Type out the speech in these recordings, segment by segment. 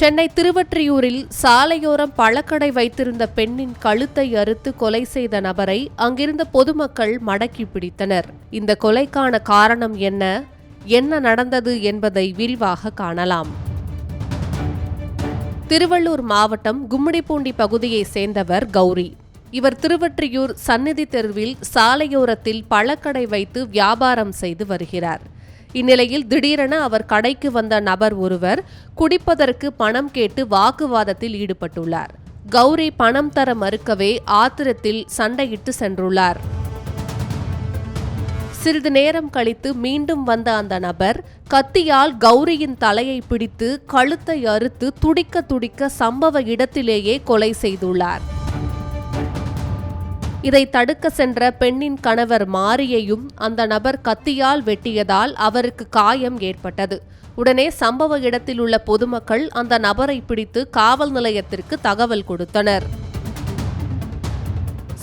சென்னை திருவற்றியூரில் சாலையோரம் பழக்கடை வைத்திருந்த பெண்ணின் கழுத்தை அறுத்து கொலை செய்த நபரை அங்கிருந்த பொதுமக்கள் மடக்கி பிடித்தனர். இந்த கொலைக்கான காரணம் என்ன? என்ன நடந்தது என்பதை விரிவாக காணலாம். திருவள்ளூர் மாவட்டம் கும்மிடிப்பூண்டி பகுதியைச் சேர்ந்தவர் கௌரி. இவர் திருவற்றியூர் சந்நிதி தெருவில் சாலையோரத்தில் பழக்கடை வைத்து வியாபாரம் செய்து வருகிறார். இந்நிலையில் திடீரென அவர் கடைக்கு வந்த நபர் ஒருவர் குடிப்பதற்கு பணம் கேட்டு வாக்குவாதத்தில் ஈடுபட்டுள்ளார். கௌரி பணம் தர மறுக்கவே ஆத்திரத்தில் சண்டையிட்டு சென்றுள்ளார். சிறிது நேரம் கழித்து மீண்டும் வந்த அந்த நபர் கத்தியால் கௌரியின் தலையை பிடித்து கழுத்தை அறுத்து துடிக்க துடிக்க சம்பவ இடத்திலேயே கொலை செய்துள்ளார். இதை தடுக்க சென்ற பெண்ணின் கணவர் மாரியையும் அந்த நபர் கத்தியால் வெட்டியதால் அவருக்கு காயம் ஏற்பட்டது. உடனே சம்பவ இடத்தில் உள்ள பொதுமக்கள் அந்த நபரை பிடித்து காவல் நிலையத்திற்கு தகவல் கொடுத்தனர்.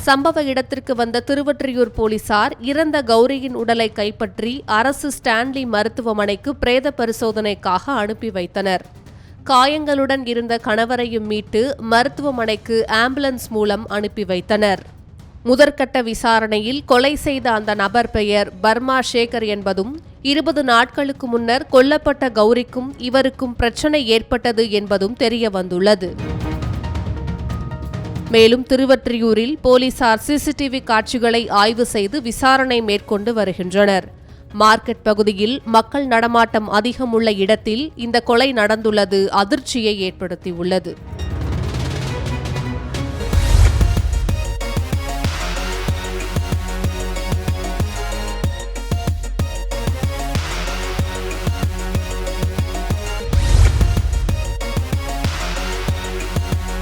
சம்பவ இடத்திற்கு வந்த திருவொற்றியூர் போலீசார் இறந்த கௌரியின் உடலை கைப்பற்றி அரசு ஸ்டான்லி மருத்துவமனைக்கு பிரேத பரிசோதனைக்காக அனுப்பி வைத்தனர். காயங்களுடன் இருந்த கணவரையும் மீட்டு மருத்துவமனைக்கு ஆம்புலன்ஸ் மூலம் அனுப்பி வைத்தனர். முதற்கட்ட விசாரணையில் கொலை செய்த அந்த நபர் பெயர் பர்மா சேகர் என்பதும் இருபது நாட்களுக்கு முன்னர் கொல்லப்பட்ட கௌரிக்கும் இவருக்கும் பிரச்சனை ஏற்பட்டது என்பதும் தெரிய வந்துள்ளது. மேலும் திருவற்றியூரில் போலீசார் சிசிடிவி காட்சிகளை ஆய்வு செய்து விசாரணை மேற்கொண்டு வருகின்றனர். மார்க்கெட் பகுதியில் மக்கள் நடமாட்டம் அதிகம் உள்ள இடத்தில் இந்த கொலை நடந்துள்ளது அதிர்ச்சியை ஏற்படுத்தியுள்ளது.